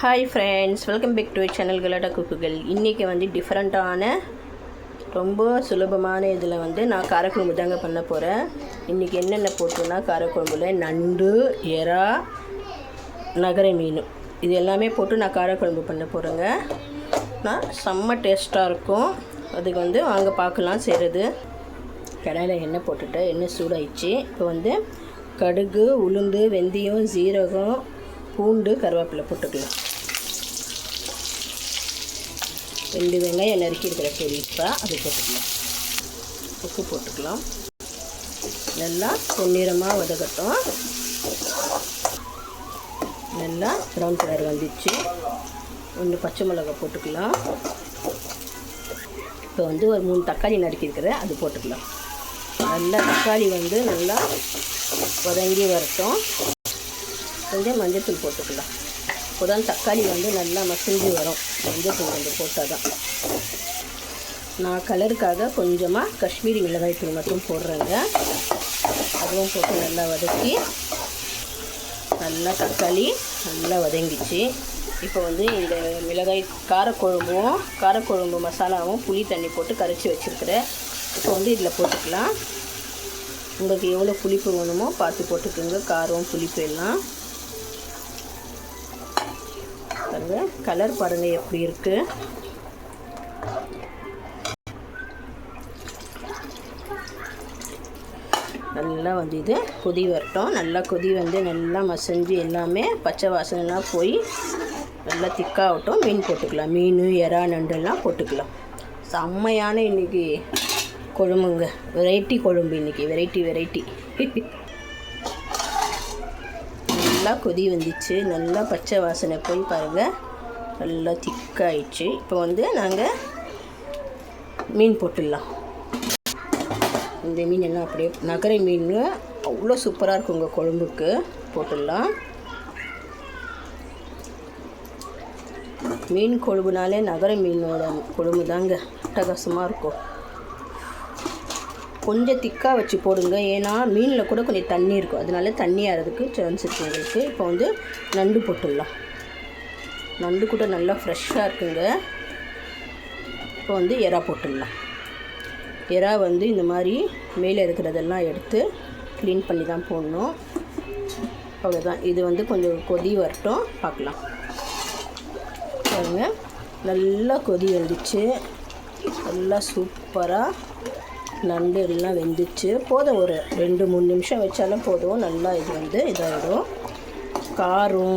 Hi friends welcome back to channel Galatta குக்குகள் இன்றைக்கி வந்து டிஃப்ரெண்ட்டான ரொம்ப சுலபமான இதில் வந்து நான் காரக்குழம்பு தாங்க பண்ண போகிறேன் இன்றைக்கி என்னென்ன போட்டுருன்னா காரக்குழம்புல நண்டு எறா நகரை மீன். இது எல்லாமே போட்டு நான் காரக்குழம்பு பண்ண போகிறேங்க நான் செம்ம டேஸ்ட்டாக இருக்கும். அதுக்கு வந்து வாங்க பார்க்கலாம் செய்கிறது கடையில் எண்ணெய் போட்டுட்டு எண்ணெய் சூடாயிடுச்சு. இப்போ வந்து கடுகு உளுந்து வெந்தயம் ஜீரகம் பூண்டு கருவேப்பிலை போட்டுக்கலாம். ரெண்டு வெங்காயம் நறுக்கி இருக்கிற பொரிப்பா அது போட்டுக்கலாம். உப்பு போட்டுக்கலாம். நல்லா பொன்னிறமாக வதக்கட்டும். நல்லா ப்ரௌன் கலர் வந்துச்சு. ஒன்று பச்சை மிளகாய் போட்டுக்கலாம். இப்போ வந்து ஒரு மூணு தக்காளி நறுக்கி அது போட்டுக்கலாம். நல்லா தக்காளி வந்து நல்லா வதங்கி வரட்டும். கொஞ்சம் மஞ்சத்தூள் போட்டுக்கலாம். அப்போதான் தக்காளி வந்து நல்லா மசிஞ்சு வரும். மஞ்சத்தூள் கொஞ்சம் போட்டால் தான் நான் கலருக்காக கொஞ்சமாக காஷ்மீரி மிளகாய் தூள் மட்டும் போடுறேங்க. அதுவும் போட்டு நல்லா வதக்கி நல்லா தக்காளி நல்லா வதங்கிச்சு. இப்போ வந்து இந்த மிளகாய் காரக்குழம்பும் காரக்குழம்பு மசாலாவும் புளி தண்ணி போட்டு கரைச்சி வச்சுருக்கிறேன். இப்போ வந்து இதில் போட்டுக்கலாம். உங்களுக்கு எவ்வளோ புளிப்பு வேணுமோ பார்த்து போட்டுக்கோங்க. காரம் புளிப்பு எல்லாம். பாருங்க. கலர் பாருங்கள் எப்படி இருக்குது நல்லா வந்து இது கொதி வரட்டும். நல்லா கொதி வந்து நல்லா மசஞ்சு எல்லாமே பச்சை வாசனைலாம் போய் நல்லா திக்காகட்டும். மீன் போட்டுக்கலாம். மீன் எறா நண்டெல்லாம் போட்டுக்கலாம். செம்மையான இன்றைக்கி குழம்புங்க. வெரைட்டி குழம்பு இன்றைக்கி வெரைட்டி வெரைட்டி. நல்லா கொதி வந்துச்சு. நல்லா பச்சை வாசனை போய் பாருங்கள் நல்லா திக்காயிடுச்சு. இப்போ வந்து நாங்கள் மீன் போட்டுடலாம். இந்த மீன் எல்லாம் அப்படியே நகரை மீன் அவ்வளோ சூப்பராக இருக்குங்க குழம்புக்கு. போட்டுடலாம். மீன் கொழும்புனாலே நகர மீனோட கொழும்பு தாங்க அட்டகாசமாக இருக்கும். கொஞ்சம் திக்காக வச்சு போடுங்க. ஏன்னா மீனில் கூட கொஞ்சம் தண்ணி இருக்கும். அதனால தண்ணி ஆறதுக்கு சான்ஸ் இருக்குது உங்களுக்கு இப்போ வந்து நண்டு போட்டுடலாம். நண்டு கூட நல்லா ஃப்ரெஷ்ஷாக இருக்குங்க. இப்போ வந்து எறா போட்டுடலாம். எறா வந்து இந்த மாதிரி மேலே இருக்கிறதெல்லாம் எடுத்து க்ளீன் பண்ணி தான் போடணும். அவ்வளோதான் இது வந்து கொஞ்சம் கொதி வரட்டும். பார்க்கலாம். பாருங்கள் நல்லா கொதி வந்துச்சு. நல்லா சூப்பராக நண்டு எல்லாம் வெந்துச்சு. போதும் ஒரு ரெண்டு மூணு நிமிஷம் வச்சாலும் போதும். நல்லா இது வந்து இதாகிடும் காரம்.